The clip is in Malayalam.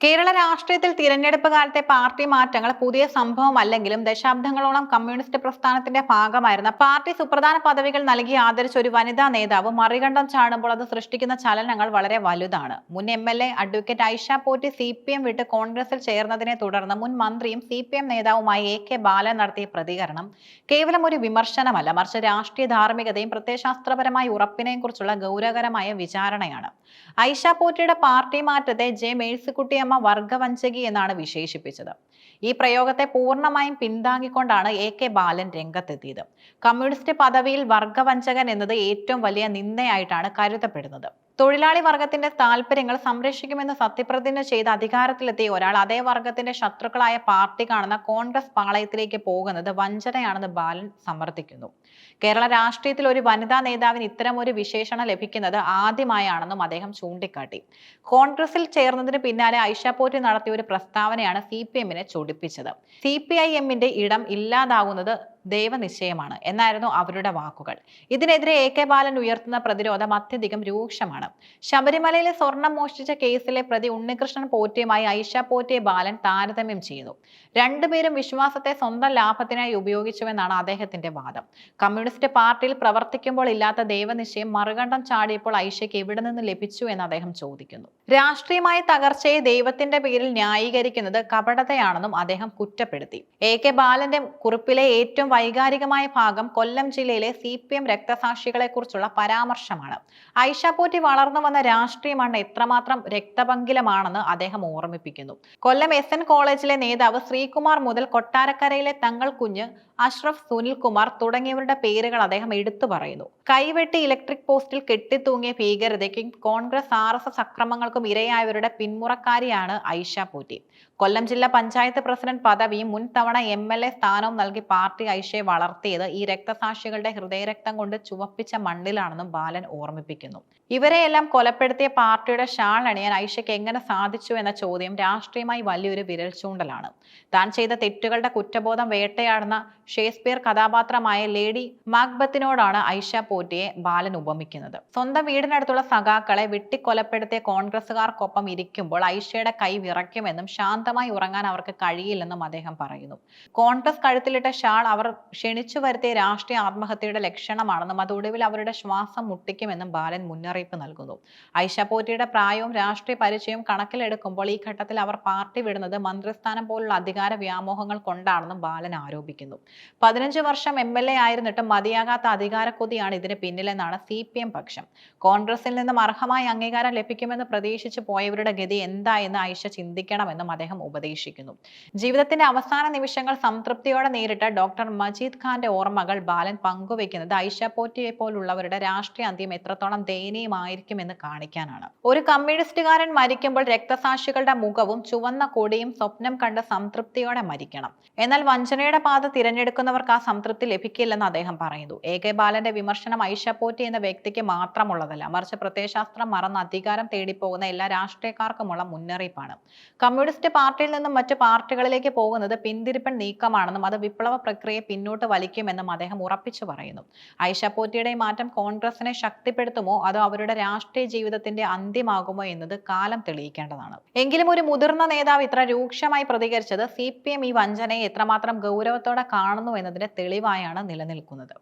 കേരള രാഷ്ട്രീയത്തിൽ തിരഞ്ഞെടുപ്പ് കാലത്തെ പാർട്ടി മാറ്റങ്ങൾ പുതിയ സംഭവമല്ലെങ്കിലും ദശാബ്ദങ്ങളോളം കമ്മ്യൂണിസ്റ്റ് പ്രസ്ഥാനത്തിന്റെ ഭാഗമായിരുന്ന പാർട്ടി സുപ്രധാന പദവികൾ നൽകി ആദരിച്ച ഒരു വനിതാ നേതാവ് മറികണ്ഠം ചാടുമ്പോൾ അത് സൃഷ്ടിക്കുന്ന ചലനങ്ങൾ വളരെ വലുതാണ്. മുൻ M L A advocate Aisha Potty C P M വിട്ട് കോൺഗ്രസിൽ ചേർന്നതിനെ തുടർന്ന് മുൻ മന്ത്രിയും സി പി എം നേതാവുമായ എ കെ ബാലൻ നടത്തിയ പ്രതികരണം കേവലം ഒരു വിമർശനമല്ല മറിച്ച് രാഷ്ട്രീയ ധാർമ്മികതയും പ്രത്യയശാസ്ത്രപരമായ ഉറപ്പിനെയും കുറിച്ചുള്ള ഗൗരവകരമായ വിചാരണയാണ്. ഐഷ പോറ്റിയുടെ പാർട്ടി മാറ്റത്തെ ജെ മേഴ്സിക്കുട്ടിയമ്മ വർഗവഞ്ചകി എന്നാണ് വിശേഷിപ്പിച്ചത്. ഈ പ്രയോഗത്തെ പൂർണമായും പിന്താങ്ങിക്കൊണ്ടാണ് എ കെ ബാലൻ രംഗത്തെത്തിയത്. കമ്മ്യൂണിസ്റ്റ് പദവിയിൽ വർഗവഞ്ചകൻ എന്നത് ഏറ്റവും വലിയ നിന്ദയായിട്ടാണ് കരുതപ്പെടുന്നത്. തൊഴിലാളി വർഗത്തിന്റെ താല്പര്യങ്ങൾ സംരക്ഷിക്കുമെന്ന് സത്യപ്രതിജ്ഞ ചെയ്ത് അധികാരത്തിലെത്തിയ ഒരാൾ അതേ വർഗത്തിന്റെ ശത്രുക്കളായ പാർട്ടി കാണുന്ന കോൺഗ്രസ് പാളയത്തിലേക്ക് പോകുന്നത് വഞ്ചനയാണെന്ന് ബാലൻ സമർത്ഥിക്കുന്നു. കേരള രാഷ്ട്രീയത്തിൽ ഒരു വനിതാ നേതാവിന് ഇത്തരം ഒരു വിശേഷണം ലഭിക്കുന്നത് ആദ്യമായാണെന്നും അദ്ദേഹം ചൂണ്ടിക്കാട്ടി. കോൺഗ്രസിൽ ചേർന്നതിന് പിന്നാലെ ഐഷ പോറ്റി നടത്തിയ ഒരു പ്രസ്താവനയാണ് സി പി എമ്മിനെ ചൊടിപ്പിച്ചത്. സി പി ഐ എമ്മിന്റെ ഇടം ഇല്ലാതാകുന്നത് ദൈവനിശ്ചയമാണ് എന്നായിരുന്നു അവരുടെ വാക്കുകൾ. ഇതിനെതിരെ എ കെ ബാലൻ ഉയർത്തുന്ന പ്രതിരോധം അത്യധികം രൂക്ഷമാണ്. ശബരിമലയിലെ സ്വർണം മോഷ്ടിച്ച കേസിലെ പ്രതി ഉണ്ണികൃഷ്ണൻ പോറ്റിയുമായി ഐഷ പോറ്റയെ ബാലൻ താരതമ്യം ചെയ്യുന്നു രണ്ടുപേരും വിശ്വാസത്തെ സ്വന്തം ലാഭത്തിനായി ഉപയോഗിച്ചുവെന്നാണ് അദ്ദേഹത്തിന്റെ വാദം. കമ്മ്യൂണിസ്റ്റ് പാർട്ടിയിൽ പ്രവർത്തിക്കുമ്പോൾ ഇല്ലാത്ത ദൈവനിശ്ചയം മറുകണ്ഠം ചാടിയപ്പോൾ ഐഷയ്ക്ക് എവിടെ നിന്ന് ലഭിച്ചു എന്ന് അദ്ദേഹം ചോദിക്കുന്നു. രാഷ്ട്രീയമായ തകർച്ചയെ ദൈവത്തിന്റെ പേരിൽ ന്യായീകരിക്കുന്നത് കപടതയാണെന്നും അദ്ദേഹം കുറ്റപ്പെടുത്തി. എ കെ ബാലന്റെ കുറിപ്പിലെ ഏറ്റവും വൈകാരികമായ ഭാഗം കൊല്ലം ജില്ലയിലെ സി പി എം രക്തസാക്ഷികളെ കുറിച്ചുള്ള പരാമർശമാണ്. ഐഷാപൂറ്റി പോറ്റി വളർന്നു വന്ന രാഷ്ട്രീയമാണ് എത്രമാത്രം രക്തപങ്കിലമാണെന്ന് അദ്ദേഹം ഓർമ്മിപ്പിക്കുന്നു. കൊല്ലം എസ് എൻ കോളേജിലെ നേതാവ് ശ്രീകുമാർ മുതൽ കൊട്ടാരക്കരയിലെ തങ്ങൾ കുഞ്ഞ് അഷ്റഫ് സുനിൽകുമാർ തുടങ്ങിയവരുടെ പേരുകൾ അദ്ദേഹം എടുത്തു പറയുന്നു. കൈവെട്ടി ഇലക്ട്രിക് പോസ്റ്റിൽ കെട്ടിത്തൂങ്ങിയ ഭീകരതയ്ക്കും കോൺഗ്രസ് ആർ എസ് എസ് അക്രമങ്ങൾക്കും ഇരയായവരുടെ പിന്മുറക്കാരിയാണ് ഐഷ പൂറ്റി. കൊല്ലം ജില്ലാ പഞ്ചായത്ത് പ്രസിഡന്റ് പദവിയും മുൻ തവണ എം എൽ എ സ്ഥാനവും നൽകി പാർട്ടി ഐഷയെ വളർത്തിയത് ഈ രക്തസാക്ഷികളുടെ ഹൃദയരക്തം കൊണ്ട് ചുവപ്പിച്ച മണ്ണിലാണെന്നും ബാലൻ ഓർമ്മിപ്പിക്കുന്നു. ഇവരെയെല്ലാം കൊലപ്പെടുത്തിയ പാർട്ടിയുടെ ഷാൾ അണിയാൻ ഐഷയ്ക്ക് എങ്ങനെ സാധിച്ചു എന്ന ചോദ്യം രാഷ്ട്രീയമായി വലിയൊരു വിരൽ ചൂണ്ടലാണ് താൻ ചെയ്ത തെറ്റുകളുടെ കുറ്റബോധം വേട്ടയാടുന്ന ഷേക്സ്പിയർ കഥാപാത്രമായ ലേഡി മാക്ബത്തിനോടാണ് ഐഷ പോറ്റിയെ ബാലൻ ഉപമിക്കുന്നത്. സ്വന്തം വീടിനടുത്തുള്ള സഖാക്കളെ വെട്ടിക്കൊലപ്പെടുത്തിയ കോൺഗ്രസുകാർക്കൊപ്പം ഇരിക്കുമ്പോൾ ഐഷയുടെ കൈ വിറയ്ക്കുമെന്നും ശാന്തമായി ഉറങ്ങാൻ അവർക്ക് കഴിയില്ലെന്നും അദ്ദേഹം പറയുന്നു. കോൺഗ്രസ് കഴുത്തിലിട്ട ഷാൾ അവർ ക്ഷണിച്ചു വരുത്തിയ രാഷ്ട്രീയ ആത്മഹത്യയുടെ ലക്ഷണമാണെന്നും അത് ഒടുവിൽ അവരുടെ ശ്വാസം മുട്ടിക്കുമെന്നും ബാലൻ മുന്നറിയിപ്പ് നൽകുന്നു. ഐഷ പോറ്റിയുടെ പ്രായവും രാഷ്ട്രീയ പരിചയവും കണക്കിലെടുക്കുമ്പോൾ ഈ ഘട്ടത്തിൽ അവർ പാർട്ടി വിടുന്നത് മന്ത്രിസ്ഥാനം പോലുള്ള അധികാര വ്യാമോഹങ്ങൾ കൊണ്ടാണെന്നും ബാലൻ ആരോപിക്കുന്നു. പതിനഞ്ച് വർഷം എം എൽ എ ആയിരുന്നിട്ടും മതിയാകാത്ത അധികാരക്കൊതിയാണ് ഇതിന് പിന്നിലെന്നാണ് സി പി എം പക്ഷം. കോൺഗ്രസിൽ നിന്നും അർഹമായ അംഗീകാരം ലഭിക്കുമെന്ന് പ്രതീക്ഷിച്ച് പോയവരുടെ ഗതി എന്തായെന്ന് ഐഷ ചിന്തിക്കണമെന്നും അദ്ദേഹം ഉപദേശിക്കുന്നു. ജീവിതത്തിന്റെ അവസാന നിമിഷങ്ങൾ സംതൃപ്തിയോടെ നേരിട്ട ഡോക്ടർ മജീദ് ഖാന്റെ ഓർമ്മകൾ ബാലൻ പങ്കുവെക്കുന്നത് ഐഷ പോറ്റിയെ പോലുള്ളവരുടെ രാഷ്ട്രീയ അന്ത്യം എത്രത്തോളം ദയനീയമായിരിക്കുമെന്ന് കാണിക്കാനാണ്. ഒരു കമ്മ്യൂണിസ്റ്റുകാരൻ മരിക്കുമ്പോൾ രക്തസാക്ഷികളുടെ മുഖവും ചുവന്ന കൊടിയും സ്വപ്നം കണ്ട് സംതൃപ്തിയോടെ മരിക്കണം. എന്നാൽ വഞ്ചനയുടെ പാത തിരഞ്ഞെടുക്കുന്നവർക്ക് ആ സംതൃപ്തി ലഭിക്കില്ലെന്ന് അദ്ദേഹം പറയുന്നു. എ കെ ബാലന്റെ വിമർശനം ഐഷ പോറ്റി എന്ന വ്യക്തിക്ക് മാത്രമുള്ളതല്ല. മറിച്ച് പ്രത്യയശാസ്ത്രം മറന്ന് അധികാരം തേടിപ്പോകുന്ന എല്ലാ രാഷ്ട്രീയക്കാർക്കുമുള്ള മുന്നറിയിപ്പാണ്. കമ്മ്യൂണിസ്റ്റ് പാർട്ടിയിൽ നിന്നും മറ്റ് പാർട്ടികളിലേക്ക് പോകുന്നത് പിന്തിരിപ്പൻ നീക്കമാണെന്നും അത് വിപ്ലവ പ്രക്രിയയെ പിന്നോട്ട് വലിക്കുമെന്നും അദ്ദേഹം ഉറപ്പിച്ചു പറയുന്നു. ഐഷ പോറ്റിയുടെ മാറ്റം കോൺഗ്രസിനെ ശക്തിപ്പെടുത്തുമോ? അതോ അവരുടെ രാഷ്ട്രീയ ജീവിതത്തിന്റെ അന്ത്യമാകുമോ എന്നത് കാലം തെളിയിക്കേണ്ടതാണ്. എങ്കിലും ഒരു മുതിർന്ന നേതാവ് ഇത്ര രൂക്ഷമായി പ്രതികരിച്ചത് സി പി എം ഈ വഞ്ചനയെ എത്രമാത്രം ഗൗരവത്തോടെ കാണുന്നു എന്നതിന്റെ തെളിവായാണ് നിലനിൽക്കുന്നത്.